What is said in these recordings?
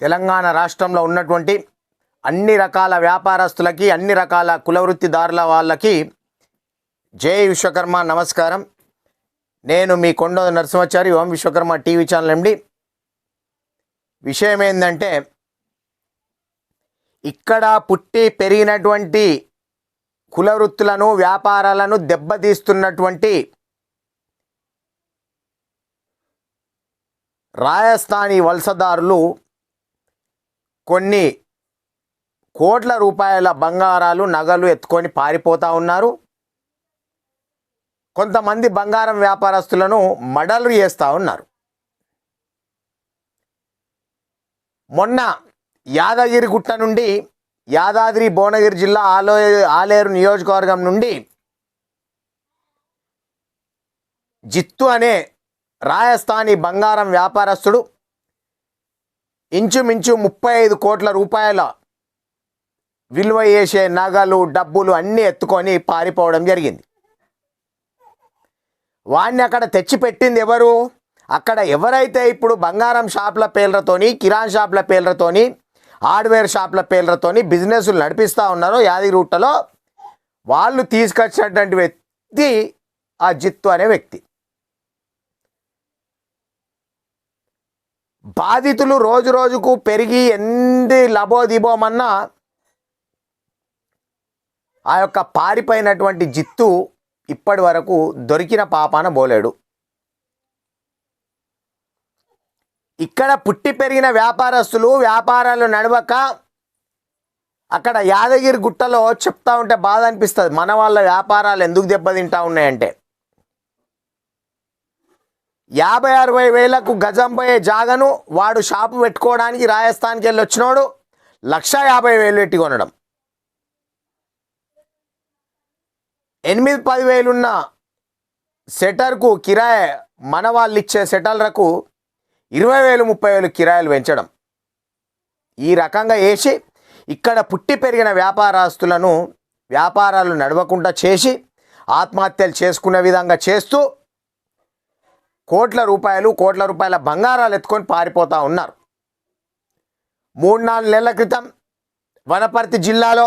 తెలంగాణ రాష్ట్రంలో ఉన్నటువంటి అన్ని రకాల వ్యాపారస్తులకి అన్ని రకాల కులవృత్తిదారుల వాళ్ళకి జై విశ్వకర్మ నమస్కారం. నేను మీ Konda Narasimhachari Om Vishwakarma TV channel MD. విషయం ఏంటంటే ఇక్కడ పుట్టి పెరిగినటువంటి కులవృత్తులను వ్యాపారాలను దెబ్బతీస్తున్నటువంటి రాజస్థానీ వలసదారులు కొన్ని కోట్ల రూపాయల బంగారాలు నగలు ఎత్తుకొని పారిపోతూ ఉన్నారు. కొంతమంది బంగారం వ్యాపారస్తులను మడలు చేస్తూ ఉన్నారు. మొన్న యాదగిరిగుట్ట నుండి యాదాద్రి భువనగిరి జిల్లా ఆలో ఆలేరు నియోజకవర్గం నుండి జిత్తు అనే రాజస్థానీ బంగారం వ్యాపారస్తుడు ఇంచుమించు ముప్పై ఐదు కోట్ల రూపాయల విలువ చేసే నగలు డబ్బులు అన్నీ ఎత్తుకొని పారిపోవడం జరిగింది. వాడిని అక్కడ తెచ్చిపెట్టింది ఎవరు? అక్కడ ఎవరైతే ఇప్పుడు బంగారం షాప్ల పేర్లతోని కిరాణ్ షాప్ల పేర్లతోని హార్డ్వేర్ షాప్ల పేర్లతోని బిజినెస్లు నడిపిస్తూ ఉన్నారో యాదగిరి గుట్టలో వాళ్ళు తీసుకొచ్చినటువంటి వ్యక్తి ఆ జిత్తు అనే వ్యక్తి. బాధితులు రోజు రోజుకు పెరిగి ఎన్ని లబోదిబోమన్నా ఆ యొక్క పారిపోయినటువంటి జిత్తు ఇప్పటి వరకు దొరికిన పాపాన బోలేడు. ఇక్కడ పుట్టి పెరిగిన వ్యాపారస్తులు వ్యాపారాలు నడవక అక్కడ యాదగిరి గుట్టలో చెప్తా ఉంటే బాధ అనిపిస్తుంది. మన వాళ్ళ వ్యాపారాలు ఎందుకు దెబ్బతింటా ఉన్నాయంటే. యాభై అరవై వేలకు గజం పోయే జాగను వాడు షాపు పెట్టుకోవడానికి రాజస్థాన్కి వెళ్ళి వచ్చినోడు లక్ష యాభై వేలు పెట్టి కొనడం. ఎనిమిది పది వేలున్న సెటర్కు కిరాయి మన వాళ్ళు ఇచ్చే సెటర్లకు ఇరవై వేలు ముప్పై వేలు కిరాయిలు పెంచడం. ఈ రకంగా వేసి ఇక్కడ పుట్టి పెరిగిన వ్యాపారస్తులను వ్యాపారాలు నడవకుండా చేసి ఆత్మహత్యలు చేసుకునే విధంగా చేస్తూ కోట్ల రూపాయలు కోట్ల రూపాయల బంగారాలు ఎత్తుకొని పారిపోతూ ఉన్నారు. మూడు నాలుగు నెలల క్రితం వనపర్తి జిల్లాలో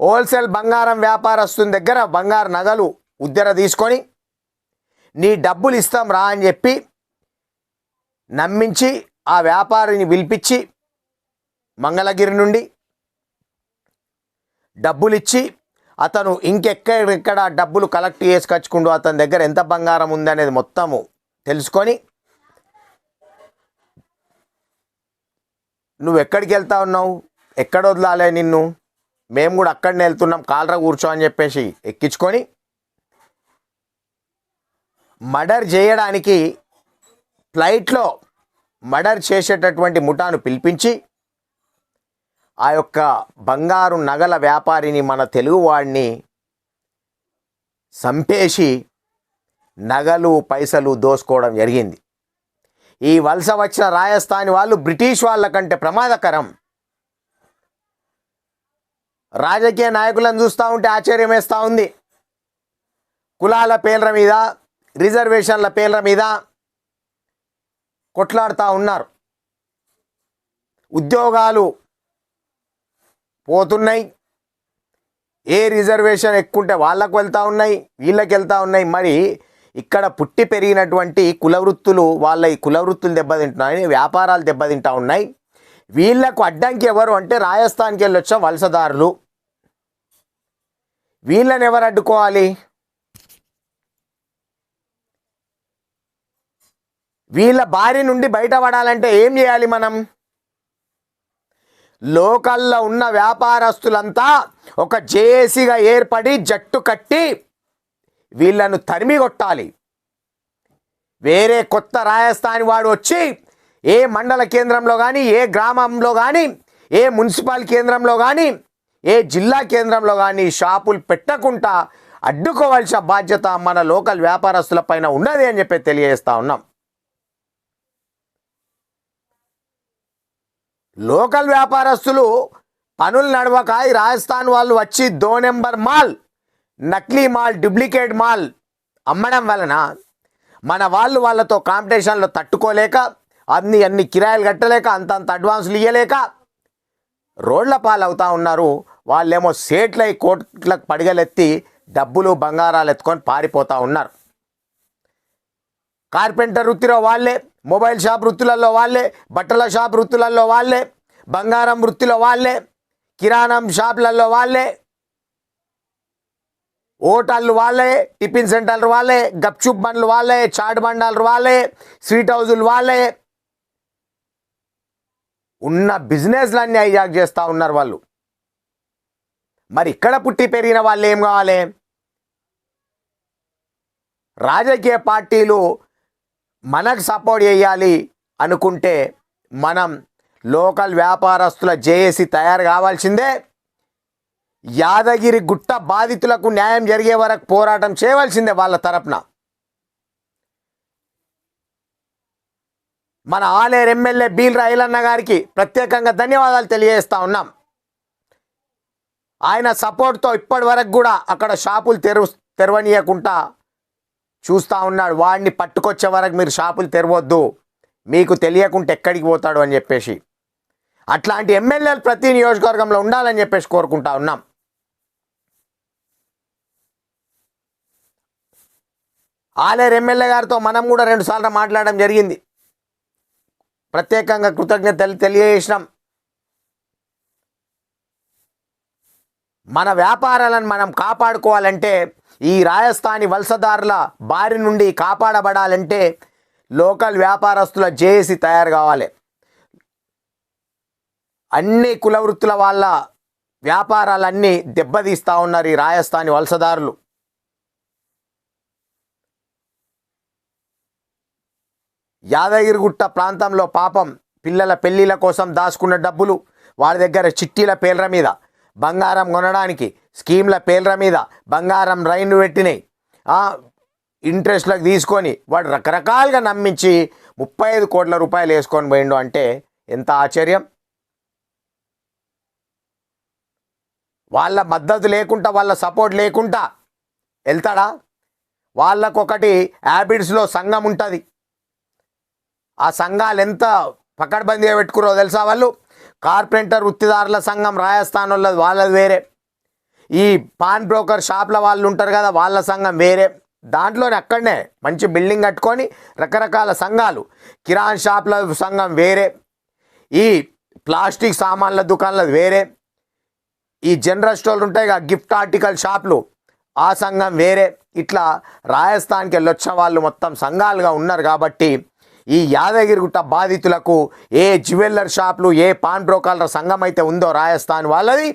హోల్సేల్ బంగారం వ్యాపారస్తుని దగ్గర బంగారు నగలు ఉద్దర తీసుకొని నీ డబ్బులు ఇస్తాం రా అని చెప్పి నమ్మించి ఆ వ్యాపారిని పిలిపించి మంగళగిరి నుండి డబ్బులిచ్చి అతను ఇంకెక్కడెక్కడ డబ్బులు కలెక్ట్ చేసుకొచ్చుకుంటూ అతని దగ్గర ఎంత బంగారం ఉందనేది మొత్తము తెలుసుకొని నువ్వు ఎక్కడికి వెళ్తా ఉన్నావు? ఎక్కడ వదలాలే నిన్ను? మేము కూడా అక్కడనే వెళ్తున్నాం కాలరా కూర్చో అని చెప్పేసి ఎక్కించుకొని మర్డర్ చేయడానికి ఫ్లైట్లో మర్డర్ చేసేటటువంటి ముఠాను పిలిపించి ఆ యొక్క బంగారు నగల వ్యాపారిని మన తెలుగువాడిని సంపేసి నగలు పైసలు దోసుకోవడం జరిగింది. ఈ వలస వచ్చిన రాజస్థాని వాళ్ళు బ్రిటిష్ వాళ్ళ కంటే ప్రమాదకరం. రాజకీయ నాయకులను చూస్తూ ఉంటే ఆశ్చర్యం వేస్తూ ఉంది. కులాల పేర్ల మీద రిజర్వేషన్ల పేర్ల మీద కొట్లాడుతూ ఉన్నారు. ఉద్యోగాలు పోతున్నాయి. ఏ రిజర్వేషన్ ఎక్కుంటే వాళ్ళకు వెళ్తూ ఉన్నాయి వీళ్ళకి వెళ్తూ ఉన్నాయి. మరి ఇక్కడ పుట్టి పెరిగినటువంటి కులవృత్తులు వాళ్ళ ఈ కులవృత్తులు దెబ్బతింటున్నాయి వ్యాపారాలు దెబ్బతింటా ఉన్నాయి. వీళ్ళకు అడ్డంకి ఎవరు అంటే రాజస్థాన్కి వెళ్ళొచ్చా వలసదారులు. వీళ్ళని ఎవరు అడ్డుకోవాలి? వీళ్ళ బారి నుండి బయటపడాలంటే ఏం చేయాలి మనం? లోకల్లో ఉన్న వ్యాపారస్తులంతా ఒక జేఏసీగా ఏర్పడి జట్టు కట్టి వీళ్ళను తరిమి కొట్టాలి వేరే కొత్త రాజస్థాన్ వాడు వచ్చి ఏ మండల కేంద్రంలో కానీ ఏ గ్రామంలో కానీ ఏ మున్సిపల్ కేంద్రంలో కానీ ఏ జిల్లా కేంద్రంలో కానీ షాపులు పెట్టకుండా అడ్డుకోవాల్సిన బాధ్యత మన లోకల్ వ్యాపారస్తుల పైన ఉన్నది అని చెప్పి తెలియజేస్తా ఉన్నాం. లోకల్ వ్యాపారస్తులు పనులు నడవక ఈ రాజస్థాన్ వాళ్ళు వచ్చి దో నెంబర్ మాల్ నకిలీ మాల్ డూప్లికేట్ మాల్ అమ్మడం వలన మన వాళ్ళు వాళ్ళతో కాంపిటీషన్లో తట్టుకోలేక అన్ని అన్ని కిరాయిలు కట్టలేక అంతంత అడ్వాన్సులు ఇవ్వలేక రోడ్ల పాలవుతూ ఉన్నారు. వాళ్ళేమో సేట్లై కోట్లకు పడిగలెత్తి డబ్బులు బంగారాలు ఎత్తుకొని పారిపోతూ ఉన్నారు. కార్పెంటర్ వృత్తిలో వాళ్ళే మొబైల్ షాప్ వృత్తులలో వాళ్ళే బట్టల షాప్ వృత్తులలో వాళ్ళే బంగారం వృత్తిలో వాళ్ళే కిరాణం షాపులలో వాళ్ళే హోటళ్ళు వాళ్ళే టిఫిన్ సెంటర్లు వాళ్ళే గప్చుప్ బండ్లు వాళ్ళే చాట్ బండాలు వాళ్ళే స్వీట్ హౌజులు వాళ్ళే. ఉన్న బిజినెస్లన్నీ హైజాక్ చేస్తూ ఉన్నారు వాళ్ళు. మరి ఇక్కడ పుట్టి పెరిగిన వాళ్ళు ఏం కావాలి? రాజకీయ పార్టీలు మనకు సపోర్ట్ చేయాలి అనుకుంటే మనం లోకల్ వ్యాపారస్తుల జేఏసీ తయారు కావాల్సిందే. యాదగిరి గుట్ట బాధితులకు న్యాయం జరిగే వరకు పోరాటం చేయవలసిందే వాళ్ళ తరపున. మన ఆలేరు ఎమ్మెల్యే బీల్ రైలన్న గారికి ప్రత్యేకంగా ధన్యవాదాలు తెలియజేస్తా ఉన్నాం. ఆయన సపోర్ట్తో ఇప్పటి వరకు కూడా అక్కడ షాపులు తెరు తెరవనీయకుండా చూస్తూ ఉన్నాడు. వాడిని పట్టుకొచ్చే వరకు మీరు షాపులు తెరవద్దు. మీకు తెలియకుంటే ఎక్కడికి పోతాడు అని చెప్పేసి. అట్లాంటి ఎమ్మెల్యేలు ప్రతి నియోజకవర్గంలో ఉండాలని చెప్పేసి కోరుకుంటా ఉన్నాం. ఆలేరు ఎమ్మెల్యే గారితో మనం కూడా రెండు సార్లు మాట్లాడడం జరిగింది. ప్రత్యేకంగా కృతజ్ఞతలు తెలియజేసినాం. మన వ్యాపారాలను మనం కాపాడుకోవాలంటే ఈ రాజస్థానీ వలసదారుల బారి నుండి కాపాడబడాలంటే లోకల్ వ్యాపారస్తుల జేఏసీ తయారు కావాలి. అన్ని కుల వృత్తుల వాళ్ళ వ్యాపారాలన్నీ దెబ్బతీస్తూ ఉన్నారు ఈ రాజస్థానీ వలసదారులు. యాదగిరిగుట్ట ప్రాంతంలో పాపం పిల్లల పెళ్ళిళ్ళ కోసం దాచుకున్న డబ్బులు వాళ్ళ దగ్గర చిట్టీల పేర్ల మీద బంగారం కొనడానికి స్కీమ్ల పేర్ల మీద బంగారం రైన్లు పెట్టినాయి. ఇంట్రెస్ట్లకు తీసుకొని వాడు రకరకాలుగా నమ్మించి ముప్పై ఐదు కోట్ల రూపాయలు వేసుకొని పోయిండు అంటే ఎంత ఆశ్చర్యం. వాళ్ళ మద్దతు లేకుండా వాళ్ళ సపోర్ట్ లేకుండా వెళ్తాడా? వాళ్ళకొకటి హ్యాబిట్స్లో సంఘం ఉంటుంది. ఆ సంఘాలు ఎంత పకడ్బందీగా పెట్టుకురో తెలుసా వాళ్ళు? కార్పెంటర్ వృత్తిదారుల సంఘం రాజస్థాన్ వాళ్ళది వాళ్ళది వేరే. ఈ పాన్ బ్రోకర్ షాప్ల వాళ్ళు ఉంటారు కదా వాళ్ళ సంఘం వేరే. దాంట్లోనే అక్కడనే మంచి బిల్డింగ్ కట్టుకొని రకరకాల సంఘాలు కిరాణ్ షాప్ల సంఘం వేరే. ఈ ప్లాస్టిక్ సామాన్ల దుకాణాలు వేరే. ఈ జనరల్ స్టోర్లు ఉంటాయి కదా గిఫ్ట్ ఆర్టికల్ షాపులు ఆ సంఘం వేరే. ఇట్లా రాజస్థాన్కి వెళ్ళొచ్చిన వాళ్ళు మొత్తం సంఘాలుగా ఉన్నారు కాబట్టి ఈ యాదగిరిగుట్ట బాధితులకు ఏ జ్యువెల్లర్ షాప్లు ఏ పాన్ బ్రోకర్ల సంఘం అయితే ఉందో రాజస్థాన్ వాళ్ళది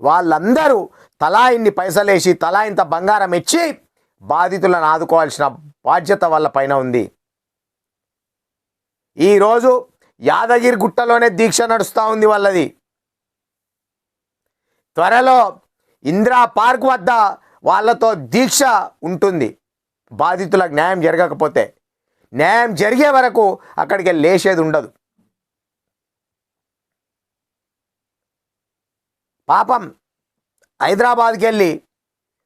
వాళ్ళందరూ తలా ఇన్ని పైసలేసి తలా ఇంత బంగారం ఇచ్చి బాధితులను ఆదుకోవాల్సిన బాధ్యత వాళ్ళ పైన ఉంది. ఈరోజు యాదగిరి గుట్టలోనే దీక్ష నడుస్తూ ఉంది వాళ్ళది. త్వరలో ఇందిరా పార్క్ వద్ద వాళ్ళతో దీక్ష ఉంటుంది. బాధితులకు న్యాయం జరగకపోతే న్యాయం జరిగే వరకు అక్కడికి వెళ్ళి లేచేది ఉండదు. పాపం హైదరాబాద్కి వెళ్ళి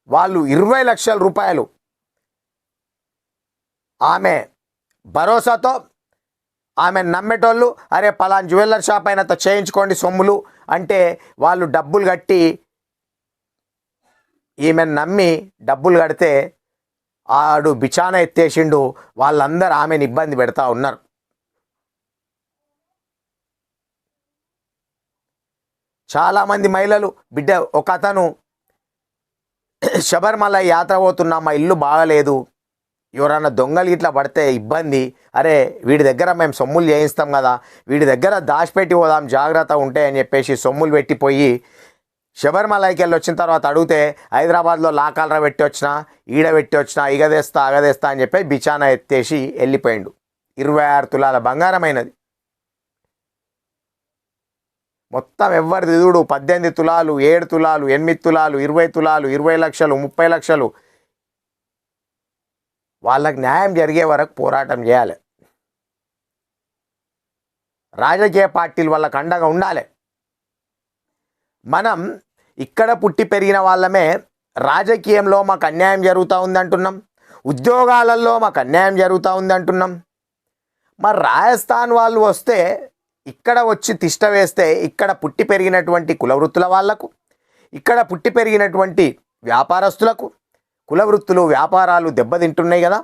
వాళ్ళు ఇరవై లక్షల రూపాయలు ఆమె భరోసాతో ఆమె నమ్మేటోళ్ళు అరే పలాన్ జ్యువెలర్ షాప్ అయినంత చేయించుకోండి సొమ్ములు అంటే వాళ్ళు డబ్బులు కట్టి ఈమెను నమ్మి డబ్బులు కడితే ఆడు బిచాన ఎత్తేసిండు వాళ్ళందరూ ఆమెను ఇబ్బంది పెడతా ఉన్నారు. చాలామంది మహిళలు బిడ్డ ఒక అతను శబరిమల యాత్ర పోతున్నా మా ఇల్లు బాగలేదు. ఎవరన్నా దొంగలు ఇట్లా పడితే ఇబ్బంది. అరే వీడి దగ్గర మేము సొమ్ములు చేయిస్తాం కదా వీడి దగ్గర దాచిపెట్టి పోదాం జాగ్రత్త ఉంటే అని చెప్పేసి సొమ్ములు పెట్టిపోయి శబరిమలైకి వెళ్ళి వచ్చిన తర్వాత అడిగితే హైదరాబాద్లో లాకాలరా పెట్టి వచ్చిన ఈడ పెట్టి వచ్చిన ఇగదేస్తా అగదేస్తా అని చెప్పి బిచానా ఎత్తేసి వెళ్ళిపోయిండు. ఇరవై ఆరు తులాల బంగారమైనది. మొత్తం ఎవరి దిదుడు పద్దెనిమిది తులాలు ఏడు తులాలు ఎనిమిది తులాలు ఇరవై తులాలు ఇరవై లక్షలు ముప్పై లక్షలు. వాళ్ళకి న్యాయం జరిగే వరకు పోరాటం చేయాలి. రాజకీయ పార్టీలు వల్ల అండగా ఉండాలి. మనం ఇక్కడ పుట్టి పెరిగిన వాళ్ళమే రాజకీయంలో మాకు అన్యాయం జరుగుతూ ఉందంటున్నాం. ఉద్యోగాలలో మాకు అన్యాయం జరుగుతూ ఉందంటున్నాం. మరి రాజస్థాన్ వాళ్ళు వస్తే ఇక్కడ వచ్చి తిష్ట వేస్తే ఇక్కడ పుట్టి పెరిగినటువంటి కులవృత్తుల వాళ్ళకు ఇక్కడ పుట్టి పెరిగినటువంటి వ్యాపారస్తులకు కులవృత్తులు వ్యాపారాలు దెబ్బతింటున్నాయి కదా.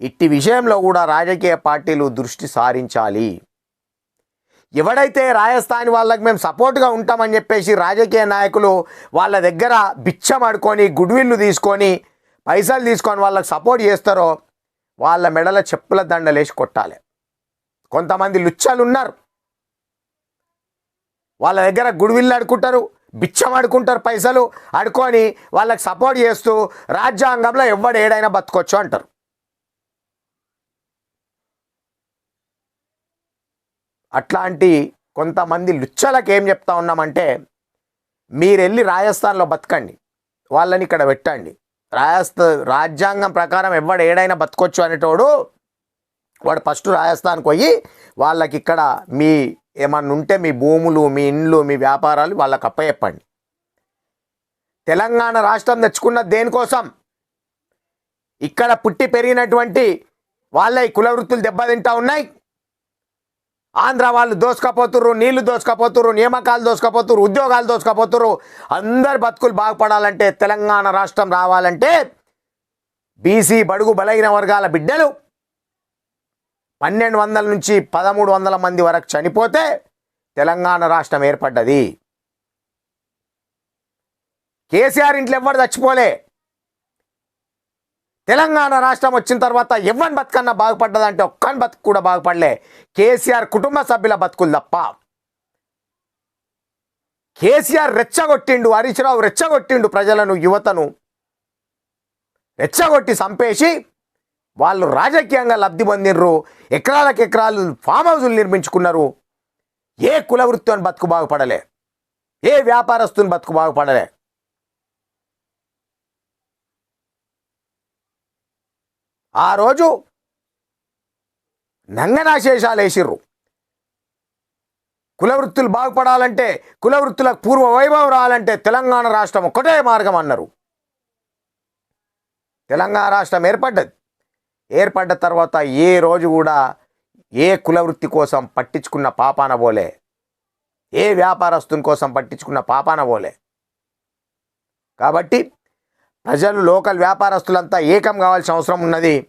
ఇట్టి విషయంలో కూడా రాజకీయ పార్టీలు దృష్టి సారించాలి. ఎవడైతే రాజస్థాన్ వాళ్ళకి మేము సపోర్ట్గా ఉంటామని చెప్పేసి రాజకీయ నాయకులు వాళ్ళ దగ్గర బిచ్చమడుకొని గుడ్విల్లు తీసుకొని పైసలు తీసుకొని వాళ్ళకి సపోర్ట్ చేస్తారో వాళ్ళ మెడల చెప్పుల దండలేసి కొట్టాలి. కొంతమంది లుచ్చలు ఉన్నారు. వాళ్ళ దగ్గర గుడివిల్లు అడుకుంటారు బిచ్చం అడుకుంటారు పైసలు అడుకొని వాళ్ళకి సపోర్ట్ చేస్తూ రాజ్యాంగంలో ఎవడు ఏడైనా బతకొచ్చు అంటారు. అట్లాంటి కొంతమంది లుచ్చలకు ఏం చెప్తా ఉన్నామంటే మీరు వెళ్ళి రాజస్థాన్లో బతకండి వాళ్ళని ఇక్కడ పెట్టండి. రాజస్థా రాజ్యాంగం ప్రకారం ఎవడు ఏడైనా బతకొచ్చు అనేటోడు వాడు ఫస్ట్ రాజస్థాన్కి పోయి వాళ్ళకి ఇక్కడ మీ ఏమన్నా ఉంటే మీ భూములు మీ ఇండ్లు మీ వ్యాపారాలు వాళ్ళకి అప్పచెప్పండి. తెలంగాణ రాష్ట్రం తెచ్చుకున్న దేనికోసం? ఇక్కడ పుట్టి పెరిగినటువంటి వాళ్ళ ఈ కుల వృత్తులు దెబ్బతింటా ఉన్నాయి. ఆంధ్ర వాళ్ళు దోసుకపోతుర్రు నీళ్ళు దోసుకపోతుర్రు నియామకాలు దోసుకపోతుర్రు ఉద్యోగాలు దోసుకపోతుర్రు. అందరి బతుకులు బాగుపడాలంటే తెలంగాణ రాష్ట్రం రావాలంటే బీసీ బడుగు బలహీన వర్గాల బిడ్డలు పన్నెండు వందల నుంచి పదమూడు వందల మంది వరకు చనిపోతే తెలంగాణ రాష్ట్రం ఏర్పడ్డది. కేసీఆర్ ఇంట్లో ఎవ్వరు చచ్చిపోలే. తెలంగాణ రాష్ట్రం వచ్చిన తర్వాత ఎవరి బతుకన్నా బాగుపడ్డదంటే ఒక్కని బతుకు కూడా బాగుపడలే. కేసీఆర్ కుటుంబ సభ్యుల బతుకులు తప్ప. కేసీఆర్ రెచ్చగొట్టిండు హరీష్ రావు రెచ్చగొట్టిండు ప్రజలను యువతను. రెచ్చగొట్టి చంపేసి వాళ్ళు రాజకీయంగా లబ్ధి పొందినరు ఎకరాలకు ఎకరాలు ఫామ్ హౌజులు నిర్మించుకున్నారు. ఏ కుల వృత్తిని బతుకు బాగుపడలే. ఏ వ్యాపారస్తుని బతుకు బాగుపడలే. ఆ రోజు నంగనాశేషాలు వేసిర్రు కులవృత్తులు బాగుపడాలంటే కులవృత్తులకు పూర్వ వైభవం రావాలంటే తెలంగాణ రాష్ట్రం ఒక్కటే మార్గం అన్నారు. తెలంగాణ రాష్ట్రం ఏర్పడ్డది. ఏర్పడ్డ తర్వాత ఏ రోజు కూడా ఏ కులవృత్తి కోసం పట్టించుకున్న పాపాన పోలే. ఏ వ్యాపారస్తుని కోసం పట్టించుకున్న పాపాన పోలే. కాబట్టి ప్రజలు లోకల్ వ్యాపారస్తులంతా ఏకం కావాల్సిన అవసరం ఉన్నది.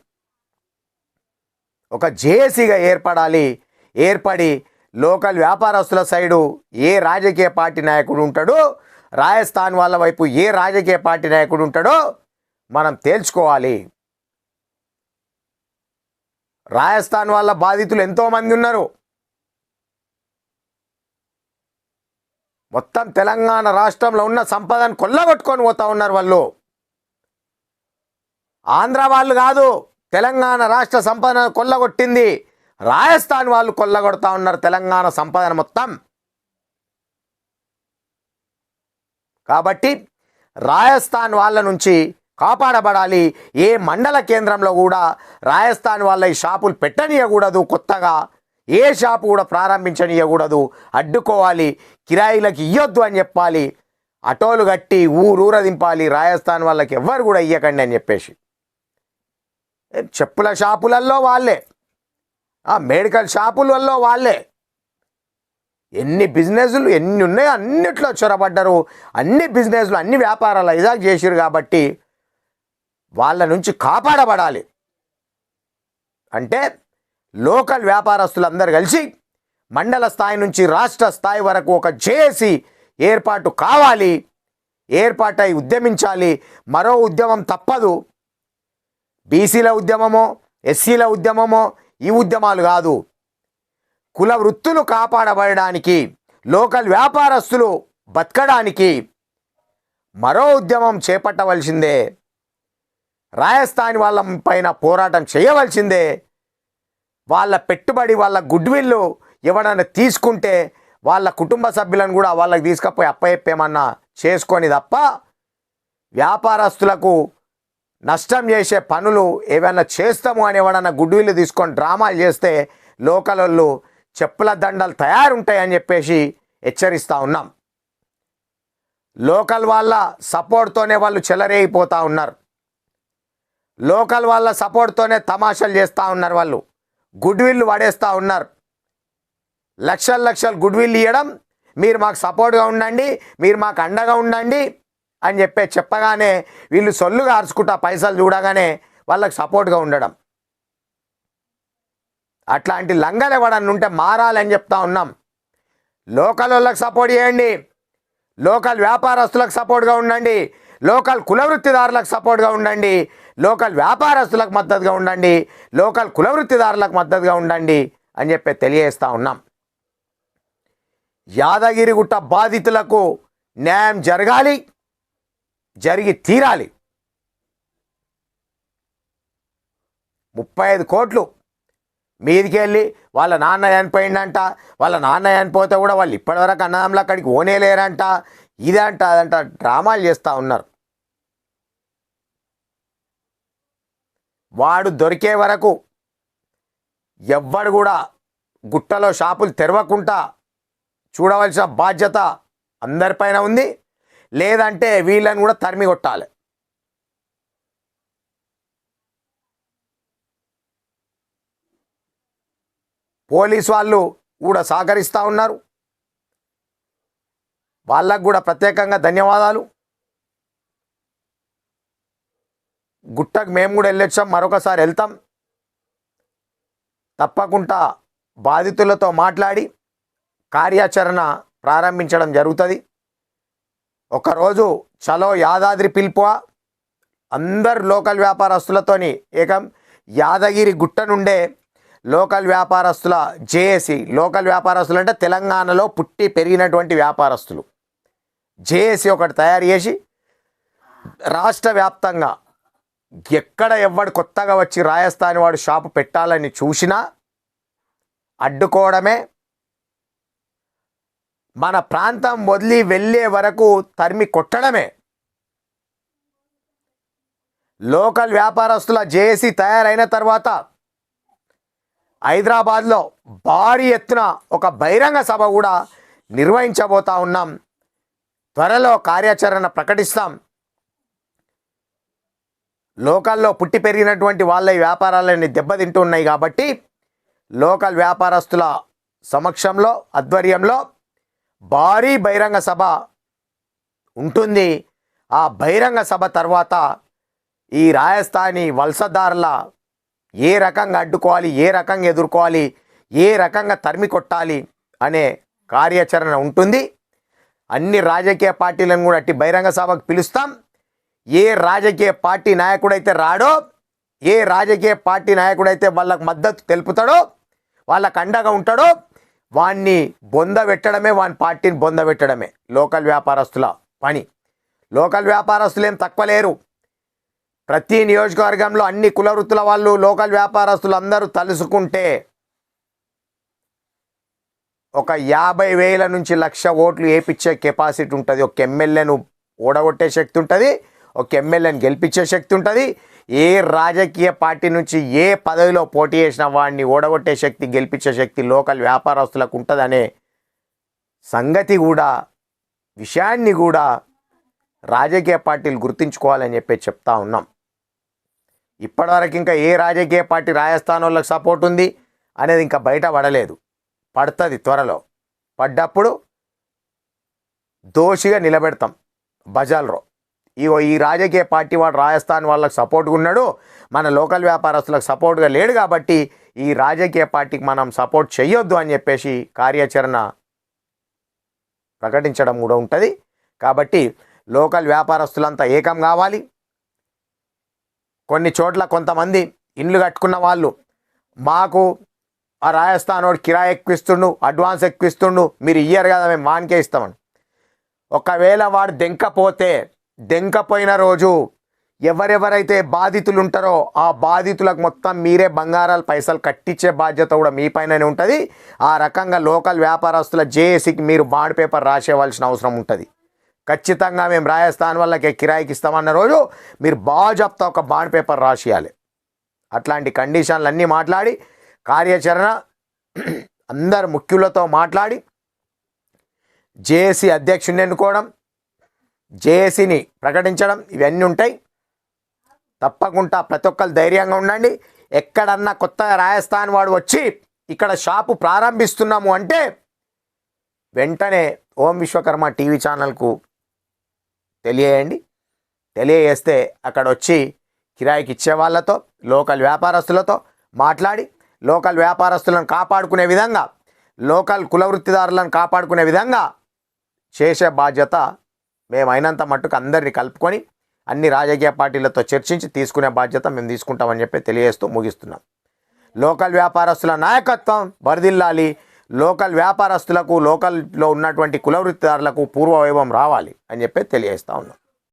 ఒక జేఏసీగా ఏర్పడాలి ఏర్పడి లోకల్ వ్యాపారస్తుల సైడు ఏ రాజకీయ పార్టీ నాయకుడు ఉంటాడో రాజస్థాన్ వాళ్ళ వైపు ఏ రాజకీయ పార్టీ నాయకుడు ఉంటాడో మనం తేల్చుకోవాలి. రాజస్థాన్ వాళ్ళ బాధితులు ఎంతోమంది ఉన్నారు. మొత్తం తెలంగాణ రాష్ట్రంలో ఉన్న సంపదను కొల్లగొట్టుకొని పోతా ఉన్నారు వాళ్ళు. ఆంధ్ర వాళ్ళు కాదు తెలంగాణ రాష్ట్ర సంపాదన కొల్లగొట్టింది. రాజస్థాన్ వాళ్ళు కొల్లగొడతా ఉన్నారు తెలంగాణ సంపాదన మొత్తం. కాబట్టి రాజస్థాన్ వాళ్ళ నుంచి కాపాడబడాలి. ఏ మండల కేంద్రంలో కూడా రాజస్థాన్ వాళ్ళ ఈ షాపులు పెట్టనీయకూడదు కొత్తగా. ఏ షాపు కూడా ప్రారంభించనీయకూడదు. అడ్డుకోవాలి. కిరాయిలకు ఇయ్యొద్దు అని చెప్పాలి. అటోలు కట్టి ఊరూర దింపాలి రాజస్థాన్ వాళ్ళకి ఎవ్వరు కూడా ఇయ్యకండి అని చెప్పేసి. చెప్పుల షాపులల్లో వాళ్ళే. మెడికల్ షాపులలో వాళ్ళే. ఎన్ని బిజినెస్లు ఎన్ని ఉన్నాయో అన్నిట్లో చొరబడ్డారు. అన్ని బిజినెస్లు అన్ని వ్యాపారాలు ఇదా చేసిరు కాబట్టి వాళ్ళ నుంచి కాపాడబడాలి. అంటే లోకల్ వ్యాపారస్తులందరూ కలిసి మండల స్థాయి నుంచి రాష్ట్ర స్థాయి వరకు ఒక జేఏసీ ఏర్పాటు కావాలి. ఏర్పాటై ఉద్యమించాలి. మరో ఉద్యమం తప్పదు. బీసీల ఉద్యమమో ఎస్సీల ఉద్యమమో ఈ ఉద్యమాలు కాదు. కుల వృత్తులు కాపాడబడడానికి లోకల్ వ్యాపారస్తులు బతకడానికి మరో ఉద్యమం చేపట్టవలసిందే. రాజస్థాన్ వాళ్ళ పైన పోరాటం చేయవలసిందే. వాళ్ళ పెట్టుబడి వాళ్ళ గుడ్విల్లు ఎవడన్నా తీసుకుంటే వాళ్ళ కుటుంబ సభ్యులను కూడా వాళ్ళకి తీసుకపోయి అప్పయప్పేమన్నా చేసుకొని తప్ప వ్యాపారస్తులకు నష్టం చేసే పనులు ఏమైనా చేస్తాము అని ఎవడన్నా గుడ్విల్లు తీసుకొని డ్రామాలు చేస్తే లోకల్ చెప్పుల దండలు తయారుంటాయని చెప్పేసి హెచ్చరిస్తూ ఉన్నాం. లోకల్ వాళ్ళ సపోర్ట్తోనే వాళ్ళు చెలరేగిపోతూ ఉన్నారు. లోకల్ వాళ్ళ సపోర్ట్తోనే తమాషాలు చేస్తూ ఉన్నారు వాళ్ళు. గుడ్విల్లు పడేస్తూ ఉన్నారు. లక్షల లక్షలు గుడ్విల్ ఇవ్వడం మీరు మాకు సపోర్ట్గా ఉండండి మీరు మాకు అండగా ఉండండి అని చెప్పే చెప్పగానే వీళ్ళు సొల్లుగా అరుచుకుంటా పైసలు చూడగానే వాళ్ళకి సపోర్ట్గా ఉండడం. అట్లాంటి లంగలు ఎవడన్నా ఉంటే మారాలని చెప్తా ఉన్నాం. లోకల్ వాళ్ళకి సపోర్ట్ చేయండి. లోకల్ వ్యాపారస్తులకు సపోర్ట్గా ఉండండి. లోకల్ కులవృత్తిదారులకు సపోర్ట్గా ఉండండి. లోకల్ వ్యాపారస్తులకు మద్దతుగా ఉండండి. లోకల్ కులవృత్తిదారులకు మద్దతుగా ఉండండి అని చెప్పి తెలియజేస్తూ ఉన్నాం. యాదగిరిగుట్ట బాధితులకు న్యాయం జరగాలి. జరిగి తీరాలి. ముప్పై ఐదు కోట్లు మీదికి వెళ్ళి వాళ్ళ నాన్న చనిపోయిందంట వాళ్ళ నాన్న చనిపోతే కూడా వాళ్ళు ఇప్పటివరకు అన్నదమ్ములు అక్కడికి ఓనేలేరంట ఇదంట అదంట డ్రామాలు చేస్తూ ఉన్నారు. వాడు దొరికే వరకు ఎవ్వడు కూడా గుట్టలో షాపులు తెరవకుండా చూడవలసిన బాధ్యత అందరిపైన ఉంది. లేదంటే వీళ్ళని కూడా తరిమి కొట్టాలి. పోలీస్ వాళ్ళు కూడా సహకరిస్తూ ఉన్నారు. వాళ్ళకు కూడా ప్రత్యేకంగా ధన్యవాదాలు. గుట్టకు మేము కూడా వెళ్ళొచ్చాం మరొకసారి వెళ్తాం. తప్పకుండా బాధితులతో మాట్లాడి కార్యాచరణ ప్రారంభించడం జరుగుతుంది. ఒకరోజు చలో యాదాద్రి పిలుపు అందరు లోకల్ వ్యాపారస్తులతోని ఏకం యాదగిరి గుట్ట నుండే లోకల్ వ్యాపారస్తుల జేఏసి లోకల్ వ్యాపారస్తులు అంటే తెలంగాణలో పుట్టి పెరిగినటువంటి వ్యాపారస్తులు. జేఏసి ఒకటి తయారు చేసి రాష్ట్ర వ్యాప్తంగా ఎక్కడ ఎవడు కొత్తగా వచ్చి రాజస్థాన్ వాడు షాపు పెట్టాలని చూసినా అడ్డుకోవడమే మన ప్రాంతం వదిలి వెళ్ళే వరకు తరిమి కొట్టడమే. లోకల్ వ్యాపారస్తుల జేఏసీ తయారైన తర్వాత హైదరాబాద్లో భారీ ఎత్తున ఒక బహిరంగ సభ కూడా నిర్వహించబోతా ఉన్నాం. త్వరలో కార్యాచరణ ప్రకటిస్తాం. లోకల్లో పుట్టి పెరిగినటువంటి వాళ్ళ వ్యాపారాలన్నీ వ్యాపారాలని కాబట్టి లోకల్ వ్యాపారస్తుల సమక్షంలో ఆధ్వర్యంలో భారీ బహిరంగ సభ ఉంటుంది. ఆ బహిరంగ సభ తర్వాత ఈ రాజస్థానీ వలసదారుల ఏ రకంగా అడ్డుకోవాలి ఏ రకంగా ఎదుర్కోవాలి ఏ రకంగా తరిమి కొట్టాలి అనే కార్యాచరణ ఉంటుంది. అన్ని రాజకీయ పార్టీలను కూడా అట్టి బహిరంగ సభకు పిలుస్తాం. ఏ రాజకీయ పార్టీ నాయకుడైతే రాడో ఏ రాజకీయ పార్టీ నాయకుడైతే వాళ్ళకు మద్దతు తెలుపుతాడో వాళ్ళకు అండగా ఉంటాడో వాణ్ణి బొంద పెట్టడమే వాని పార్టీని బొంద పెట్టడమే. లోకల్ వ్యాపారస్తుల పని. లోకల్ వ్యాపారస్తులు ఏం తక్కువ లేరు. ప్రతి నియోజకవర్గంలో అన్ని కుల వృత్తుల వాళ్ళు లోకల్ వ్యాపారస్తులు అందరూ తలుసుకుంటే ఒక యాభై వేల నుంచి లక్ష ఓట్లు వేపించే కెపాసిటీ ఉంటుంది. ఒక ఎమ్మెల్యేను ఓడగొట్టే శక్తి ఉంటుంది. ఒక ఎమ్మెల్యేని గెలిపించే శక్తి ఉంటుంది. ఏ రాజకీయ పార్టీ నుంచి ఏ పదవిలో పోటీ చేసిన వాడిని ఓడగొట్టే శక్తి గెలిపించే శక్తి లోకల్ వ్యాపారస్తులకు ఉంటుందనే సంగతి కూడా విషయాన్ని కూడా రాజకీయ పార్టీలు గుర్తుంచుకోవాలని చెప్పి చెప్తా ఉన్నాం. ఇప్పటివరకు ఇంకా ఏ రాజకీయ పార్టీ రాజస్థాన్ వాళ్ళకి సపోర్ట్ ఉంది అనేది ఇంకా బయట పడలేదు. పడుతుంది త్వరలో. పడ్డప్పుడు దోషిగా నిలబెడతాం బజార్లో. ఇగో ఈ రాజకీయ పార్టీ వాడు రాజస్థాన్ వాళ్ళకి సపోర్ట్గా ఉన్నాడు మన లోకల్ వ్యాపారస్తులకు సపోర్ట్గా లేడు కాబట్టి ఈ రాజకీయ పార్టీకి మనం సపోర్ట్ చేయొద్దు అని చెప్పేసి కార్యాచరణ ప్రకటించడం కూడా ఉంటుంది. కాబట్టి లోకల్ వ్యాపారస్తులంతా ఏకం కావాలి. కొన్ని చోట్ల కొంతమంది ఇండ్లు కట్టుకున్న వాళ్ళు మాకు ఆ రాజస్థాన్ వాడు కిరాయి ఎక్కువిస్తుండు అడ్వాన్స్ ఎక్కువిస్తుండు మీరు ఇయ్యరు కదా మేము వానికే ఇస్తామని. ఒకవేళ వాడు దెంకపోతే దెంకపోయిన రోజు ఎవరెవరైతే బాధితులు ఉంటారో ఆ బాధితులకు మొత్తం మీరే బంగారాలు పైసలు కట్టించే బాధ్యత కూడా మీ పైననే ఉంటుంది. ఆ రకంగా లోకల్ వ్యాపారస్తుల జేఏసీకి మీరు బాండ్ పేపర్ రాసేవలసిన అవసరం ఉంటుంది. ఖచ్చితంగా మేము రాజస్థాన్ వాళ్ళకి కిరాయికి ఇస్తామన్న రోజు మీరు బాగా ఒక బాండ్ పేపర్ రాసేయాలి. అట్లాంటి కండిషన్లు అన్నీ మాట్లాడి కార్యాచరణ అందరు ముఖ్యులతో మాట్లాడి జేఏసీ అధ్యక్షుడిని ఎన్నుకోవడం జేఏసీని ప్రకటించడం ఇవన్నీ ఉంటాయి. తప్పకుండా ప్రతి ఒక్కరు ధైర్యంగా ఉండండి. ఎక్కడన్నా కొత్తగా రాజస్థాన్ వాడు వచ్చి ఇక్కడ షాపు ప్రారంభిస్తున్నాము అంటే వెంటనే ఓం విశ్వకర్మ టీవీ ఛానల్కు తెలియజేయండి. తెలియజేస్తే అక్కడ వచ్చి కిరాయికి ఇచ్చే వాళ్ళతో లోకల్ వ్యాపారస్తులతో మాట్లాడి లోకల్ వ్యాపారస్తులను కాపాడుకునే విధంగా లోకల్ కుల వృత్తిదారులను కాపాడుకునే విధంగా చేసే బాధ్యత మేము అయినంత మట్టుకు అందరినీ కలుపుకొని అన్ని రాజకీయ పార్టీలతో చర్చించి తీసుకునే బాధ్యత మేము తీసుకుంటామని చెప్పి తెలియజేస్తూ ముగిస్తున్నాం. లోకల్ వ్యాపారస్తుల నాయకత్వం వరదిల్లాలి. లోకల్ వ్యాపారస్తులకు లోకల్లో ఉన్నటువంటి కులవృత్తిదారులకు పూర్వవైభవం రావాలి అని చెప్పి తెలియజేస్తూ ఉన్నాం.